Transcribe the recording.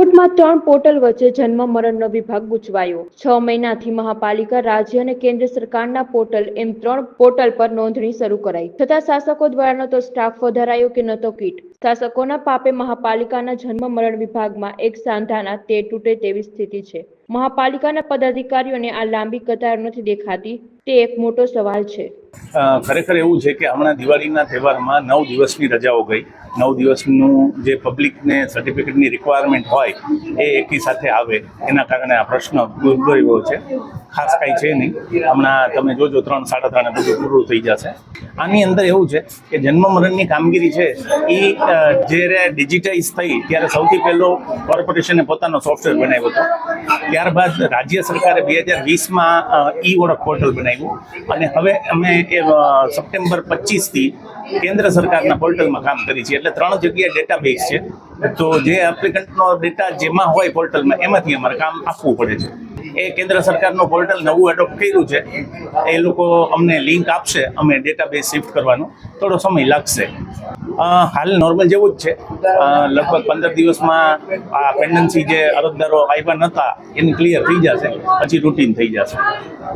રાજકોટમાં ત્રણ પોર્ટલ વચ્ચે જન્મ મરણનો વિભાગ ગુચવાયો. છ મહિનાથી મહાપાલિકા, રાજ્ય અને કેન્દ્ર સરકારના પોર્ટલ એમ ત્રણ પોર્ટલ પર નોંધણી શરૂ કરાઈ. છતાં શાસકો દ્વારા ન તો સ્ટાફ વધારાયો કે ન તો કીટ. શાસકોના પાપે મહાપાલિકાના જન્મ મરણ વિભાગમાં એક સાંધાના તે તૂટે તેવી સ્થિતિ છે. મહાપાલિકાના પદાધિકારીઓને આ લાંબી કતાર નથી દેખાતી. તે એક મોટો સવાલ છે. ખરેખર એવું છે કે હમણાં દિવાળીના તહેવારમાં નવ દિવસની રજાઓ ગઈ. નવ દિવસનું જે પબ્લિકને સર્ટિફિકેટની રિક્વાયરમેન્ટ હોય એ એકી સાથે આવે. એના કારણે આ પ્રશ્ન ઉદ્ભવ્યો છે. ખાસ કાંઈ છે નહીં. હમણાં તમે જોજો ત્રણ, સાડા ત્રણે બધું પૂરું થઈ જશે. આની અંદર એવું છે કે જન્મ મરણની કામગીરી છે એ જ્યારે ડિજિટાઇઝ થઈ ત્યારે સૌથી પહેલો કોર્પોરેશને પોતાનો સોફ્ટવેર બનાવ્યો હતો. ત્યારબાદ રાજ્ય સરકારે બે હજાર વીસમાં ઈ ઓળખ પોર્ટલ બનાવ્યું. અને હવે અમે એ સપ્ટેમ્બર પચીસથી કેન્દ્ર સરકારના પોર્ટલમાં કામ કરી છે. એટલે ત્રણ જગ્યાએ ડેટાબેઝ છે. તો જે એપ્લિકન્ટનો ડેટા જેમાં હોય પોર્ટલમાં, એમાંથી અમારે કામ આપવું પડે છે. એ કેન્દ્ર સરકારનું પોર્ટલ નવું એડોપ્ટ કર્યું છે. એ લોકો અમને લિંક આપશે, અમે ડેટાબેઝ શિફ્ટ કરવાનો. થોડો સમય લાગશે. હાલ નોર્મલ જેવું જ છે. લગભગ પંદર દિવસમાં આ પેન્ડન્સી જે અરજદારો આવ્યા નહોતા એની ક્લિયર થઈ જશે. પછી રૂટીન થઈ જશે.